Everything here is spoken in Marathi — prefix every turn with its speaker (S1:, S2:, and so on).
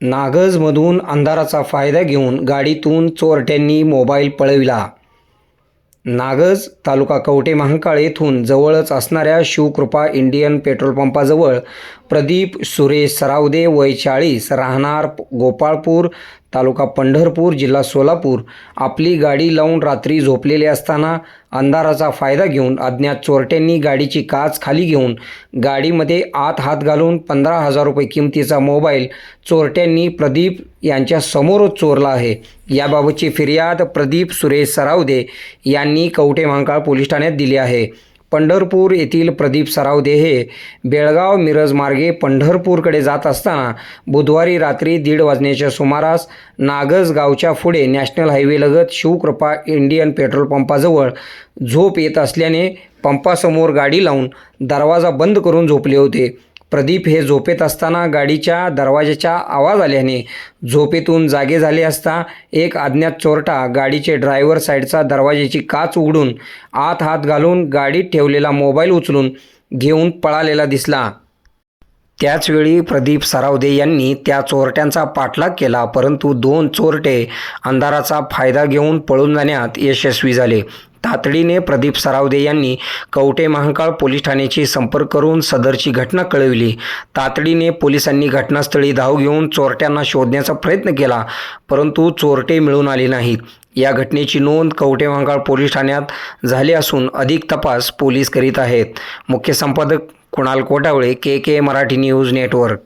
S1: नागजमधून अंधाराचा फायदा घेऊन गाडीतून चोरट्यांनी मोबाईल पळविला. नागज तालुका कवटे महांकाळ येथून जवळच असणाऱ्या शिवकृपा इंडियन पेट्रोल पंपाजवळ प्रदीप सुरेश सरावदे वय चाळीस राहणार गोपाळपूर तालुका पंढरपूर जिल्हा सोलापूर. आपली गाडी लावून रात्री झोपलेले असताना अंधाराचा फायदा घेऊन अज्ञात चोरट्यांनी गाडीची काच खाली घेऊन गाडीमध्ये आत हात घालून पंधरा हजार रुपये किमतीचा मोबाईल चोरट्यांनी प्रदीप यांच्या समोरच चोरला आहे. याबाबतची फिर्याद प्रदीप सुरेश सरावदे यांनी कवठे महांकाळ पोलीस ठाण्यात दिली आहे. पंढरपूर येथील प्रदीप सराव हे बेळगाव मिरज मार्गे पंढरपूरकडे जात असताना बुधवारी रात्री दीड वाजण्याच्या सुमारास नागज गावच्या पुढे नॅशनल हायवेलगत शिवकृपा इंडियन पेट्रोल पंपाजवळ झोप येत असल्याने पंपासमोर गाडी लावून दरवाजा बंद करून झोपले होते. प्रदीप हे झोपेत असताना गाडीच्या दरवाजाच्या आवाज आल्याने झोपेतून जागे झाले असता एक अज्ञात चोरटा गाडीचे ड्रायव्हर साईडचा दरवाजाची काच उघडून आत हात घालून गाडीत ठेवलेला मोबाईल उचलून घेऊन पळालेला दिसला. त्याचवेळी प्रदीप सरावदे यांनी त्या चोरट्यांचा पाठलाग केला परंतु दोन चोरटे अंधाराचा फायदा घेऊन पळून जाण्यात यशस्वी झाले. तातडीने प्रदीप सरावदे यांनी कवटे महांकाळ पोलीस ठाण्याशी संपर्क करून सदरची घटना कळविली. तातडीने पोलिसांनी घटनास्थळी धाव घेऊन चोरट्यांना शोधण्याचा प्रयत्न केला परंतु चोरटे मिळून आले नाहीत. या घटनेची नोंद कवटे महांकाळ पोलीस ठाण्यात झाली असून अधिक तपास पोलीस करीत आहेत. मुख्य संपादक Kunal Kotawale K K Marathi news network.